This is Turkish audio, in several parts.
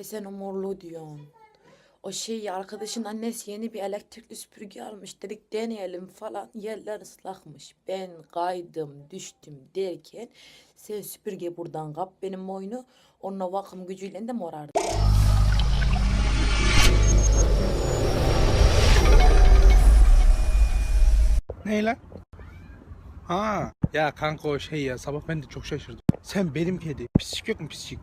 He sen o diyorsun. O şey arkadaşın annesi yeni bir elektrikli süpürge almış. Dedik deneyelim falan. Yerler ıslakmış. Ben kaydım düştüm derken sen süpürge buradan kap benim boynu. Onunla vakum gücüyle de morardı. Ne lan? Ha ya kanka o şey ya sabah ben de çok şaşırdım. Sen benim kedi. Pislik yok mu pislik?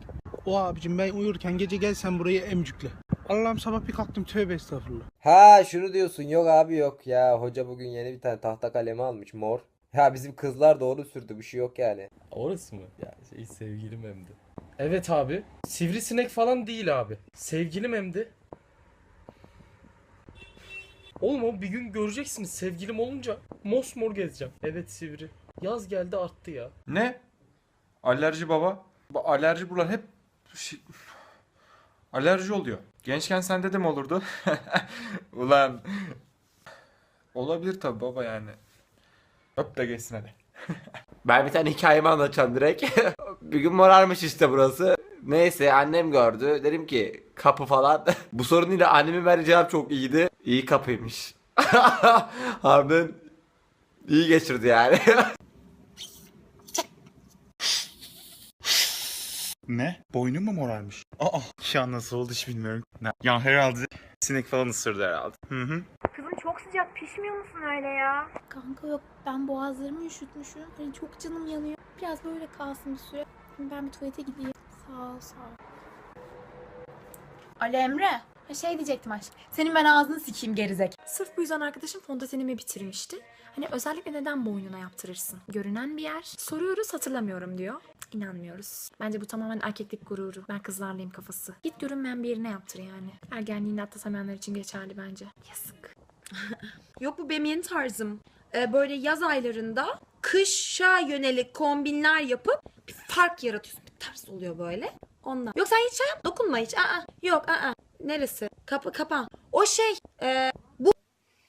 O abicim ben uyurken gece gel sen burayı emcükle. Allah'ım sabah bir kalktım tövbe estağfurullah. Ha şunu diyorsun yok abi yok ya hoca bugün yeni bir tane tahta kalemi almış mor. Ya bizim kızlar da onu sürdü bir şey yok yani. Orası mı? Ya şey sevgilim hem de. Evet abi. Sivrisinek falan değil abi. Sevgilim hem de. Oğlum o bir gün göreceksiniz sevgilim olunca mosmor gezeceğim. Evet sivri. Yaz geldi arttı ya. Ne? Alerji baba. Bu alerji buralar hep şey- alerji oluyor. Gençken sende de mi olurdu? Ulan. Olabilir tabi baba yani. Öp de geçsin hadi. Ben bir tane hikayemi anlatacağım direkt. bir gün morarmış işte burası. Neyse annem gördü. Dedim ki kapı falan. Bu sorun ile annemin verdiği cevap çok iyiydi. İyi kapıymış. Harbiden iyi geçirdi yani. Ne? Boynun mu morarmış? Aa şu an nasıl oldu hiç bilmiyorum. Ne? Ya herhalde sinek falan ısırdı herhalde. Hı hı. Kızım çok sıcak pişmiyor musun öyle ya? Kanka yok ben boğazlarımı üşütmüşüm. Hani çok canım yanıyor. Biraz böyle kalsın bir süre. Ben bir tuvalete gideyim. Sağ ol sağ ol. Ali Emre. Ha şey diyecektim aşk. Senin ben ağzını sikeyim gerizek. Sırf bu yüzden arkadaşım fondatenimi bitirmişti. Hani özellikle neden boynuna yaptırırsın? Görünen bir yer. Soruyoruz hatırlamıyorum diyor. İnanmıyoruz. Bence bu tamamen erkeklik gururu. Ben kızlarlayım kafası. Git görünmeyen bir yerine yaptır yani. Ergenliğini atlatamayanlar için geçerli bence. Yazık. Yok bu benim yeni tarzım. Ee, böyle yaz aylarında kışa yönelik kombinler yapıp bir fark yaratıyorsun. Bir tarz oluyor böyle. Ondan. Yok sen hiç şey yap. Dokunma hiç. Aa, yok aa. Neresi? Kapı kapa. O şey. E,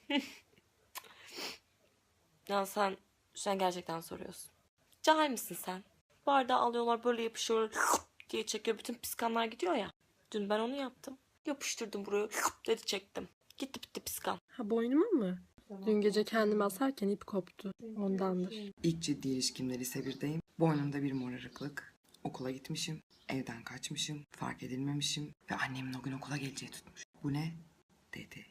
Ya sen, sen gerçekten soruyorsun. Cahil misin sen? Bardağı alıyorlar böyle yapışıyor diye çekiyor. Bütün piskanlar gidiyor ya. Dün ben onu yaptım. Yapıştırdım buraya dedi çektim. Gitti bitti piskan. ha boynuma mı? Dün gece kendimi asarken ip koptu. Ondandır. İlk ciddi ilişkimde lise 1'deyim. Boynumda bir morarıklık. Okula gitmişim. Evden kaçmışım. Fark edilmemişim. Ve annemin o gün okula geleceği tutmuş. Bu ne? Dedi.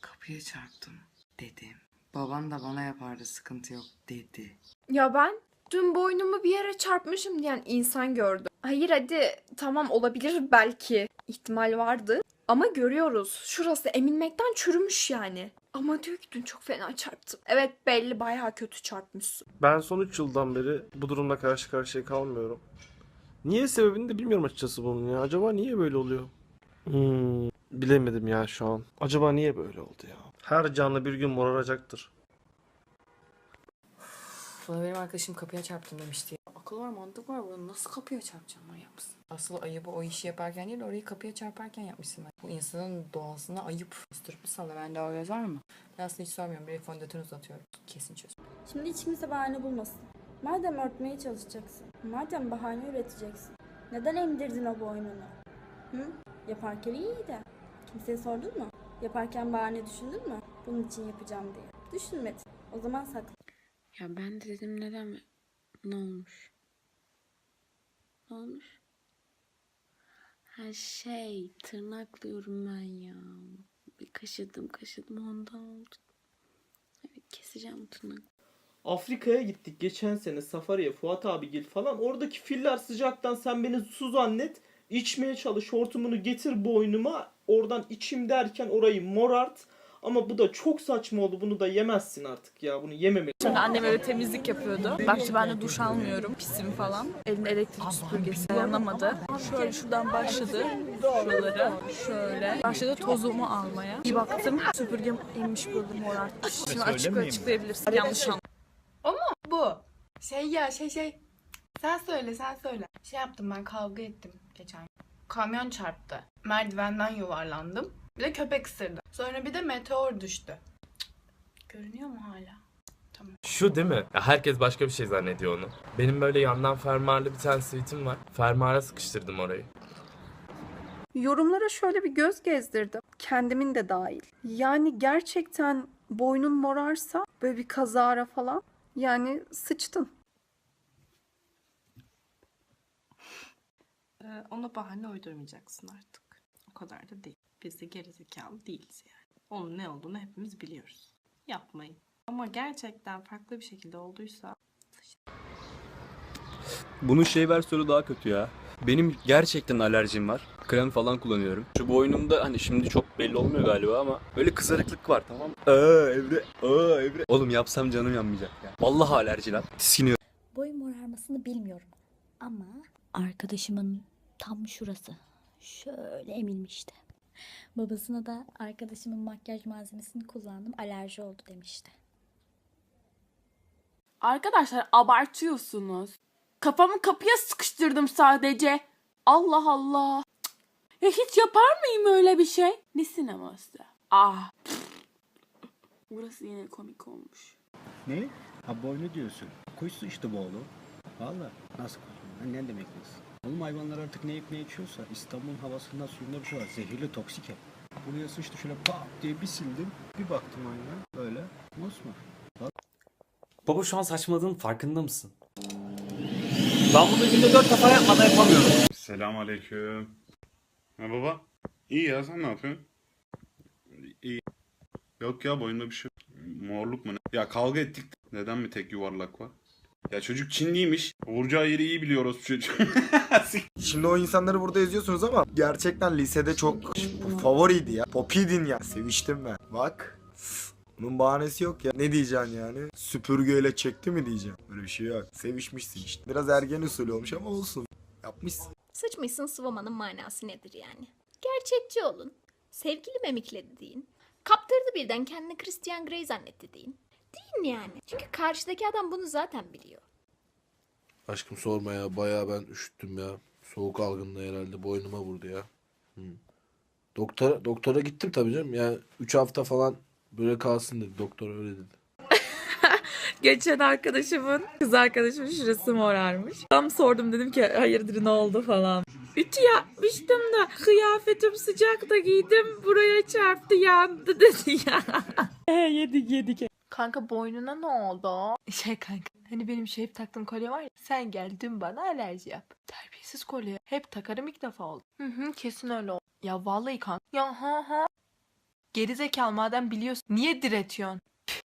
Kapıya çarptım. Dedim. Baban da bana yapardı sıkıntı yok dedi. Ya ben dün boynumu bir yere çarpmışım diyen insan gördüm. Hayır hadi tamam olabilir belki. ihtimal vardı. Ama görüyoruz. Şurası eminmekten çürümüş yani. Ama diyor ki dün çok fena çarptım. Evet belli bayağı kötü çarpmışsın. Ben son 3 yıldan beri bu durumla karşı karşıya kalmıyorum. Niye sebebini de bilmiyorum açıkçası bunun ya. Acaba niye böyle oluyor? Hmm, bilemedim ya şu an. Acaba niye böyle oldu ya? Her canlı bir gün moraracaktır. Bana benim arkadaşım kapıya çarptım demişti. Akıl var mantık var bunu nasıl kapıya çarpacağım manyak mısın? Asıl ayıbı o işi yaparken değil orayı kapıya çarparken yapmışsın. Bu insanın doğasına ayıp. Üstürüp salla bende o göz var mı? Ben aslında hiç sormuyorum. Bir fondöten uzatıyorum. Kesin çöz. Şimdi hiç kimse bahane bulmasın. Madem örtmeye çalışacaksın. Madem bahane üreteceksin. Neden emdirdin o boynunu? Hı? Yaparken iyiydi. Kimseye sordun mu? Yaparken bahane düşündün mü? Bunun için yapacağım diye. Düşünmedin. O zaman sakla. Ya ben de dedim neden ne olmuş? Ne olmuş? Ha şey tırnaklıyorum ben ya. Bir kaşıdım kaşıdım ondan oldu. Evet keseceğim tırnak. Afrika'ya gittik geçen sene safariye Fuat abigil falan. Oradaki filler sıcaktan sen beni su zannet. içmeye çalış hortumunu getir boynuma. Oradan içim derken orayı morart. Ama bu da çok saçma oldu. Bunu da yemezsin artık ya. Bunu yememeli. Sonra annem öyle temizlik yapıyordu. Baktı ben de duş almıyorum pisim falan. Elinde elektrik süpürgesi kullanamadı. Şöyle şuradan başladı. Şuraları şöyle. Başladı tozumu almaya. Bir baktım süpürgem inmiş burada morartmış. Şimdi açık açıklayabilirsin. Yanlış anladım. Bu. Şey ya şey şey. Sen söyle sen söyle. Şey yaptım ben kavga ettim geçen. Kamyon çarptı. Merdivenden yuvarlandım. Bir de köpek ısırdı. Sonra bir de meteor düştü. Görünüyor mu hala? Şu değil mi? Ya herkes başka bir şey zannediyor onu. Benim böyle yandan fermuarlı bir tane sweatim var. Fermuara sıkıştırdım orayı. Yorumlara şöyle bir göz gezdirdim. Kendimin de dahil. Yani gerçekten boynun morarsa böyle bir kazara falan yani sıçtın. Ee, ona bahane uydurmayacaksın artık. O kadar da değil. Biz de gerizekalı değiliz yani. Onun ne olduğunu hepimiz biliyoruz. Yapmayın. Ama gerçekten farklı bir şekilde olduysa Bunun şey versiyonu daha kötü ya. Benim gerçekten alerjim var. Krem falan kullanıyorum. Şu boynumda hani şimdi çok belli olmuyor galiba ama böyle kızarıklık var tamam mı? Aa Evre, aa Evre. Oğlum yapsam canım yanmayacak ya. Vallahi alerji lan. Tiskiniyorum. Boy morarmasını bilmiyorum. Ama arkadaşımın tam şurası. Şöyle emilmişti. Babasına da arkadaşımın makyaj malzemesini kullandım alerji oldu demişti. Arkadaşlar abartıyorsunuz. Kafamı kapıya sıkıştırdım sadece. Allah Allah. Ya hiç yapar mıyım öyle bir şey? Ne sineması? Ah. Burası yine komik olmuş. Ne? Ha boynu diyorsun. Kuyusu işte bu oğlum. Valla. Nasıl kuyusu? Ne demek nasıl? Oğlum hayvanlar artık ne yiyip ne içiyorsa İstanbul'un havasından suyunda bir şey var. Zehirli toksik hep. Buraya sıçtı şöyle pat diye bir sildim. Bir baktım aynen böyle. Mosmor. Baba şu an saçmaladığın farkında mısın? Ben bunu günde 4 defa yapmadan yapamıyorum. Selam aleyküm. Ha baba. İyi ya sen ne yapıyorsun? İyi. Yok ya boyunda bir şey yok. Morluk mu ne? Ya kavga ettik. Neden mi tek yuvarlak var? Ya çocuk Çinliymiş. Vuracağı yeri iyi biliyoruz çocuk. Şimdi o insanları burada eziyorsunuz ama gerçekten lisede çok favoriydi ya. Popidin ya. Seviştim ben. Bak. Bunun bahanesi yok ya. Ne diyeceksin yani? Süpürgeyle çekti mi diyeceksin? Böyle bir şey yok. Sevişmişsin işte. Biraz ergen usulü olmuş ama olsun. Yapmışsın. Sıçmışsın sıvamanın manası nedir yani? Gerçekçi olun. Sevgili memikledi deyin. Kaptırdı birden kendini Christian Grey zannetti deyin. Deyin yani. Çünkü karşıdaki adam bunu zaten biliyor. Aşkım sorma ya bayağı ben üşüttüm ya. Soğuk algınlığı herhalde boynuma vurdu ya. Hı. Doktora, doktora gittim tabii canım. Yani 3 hafta falan böyle kalsın dedi. Doktor öyle dedi. Geçen arkadaşımın, kız arkadaşımın şurası morarmış. Tam sordum dedim ki hayırdır ne oldu falan. Ütü yapmıştım da kıyafetim sıcakta giydim buraya çarptı yandı dedi ya. yedik yedik. Kanka boynuna ne oldu? Şey kanka hani benim şey hep taktığım kolye var ya. Sen gel bana alerji yap. Terbiyesiz kolye. Hep takarım ilk defa oldu. Hı hı kesin öyle oldu. Ya vallahi kanka. Ya ha ha. Gerizekalı madem biliyorsun niye diretiyorsun?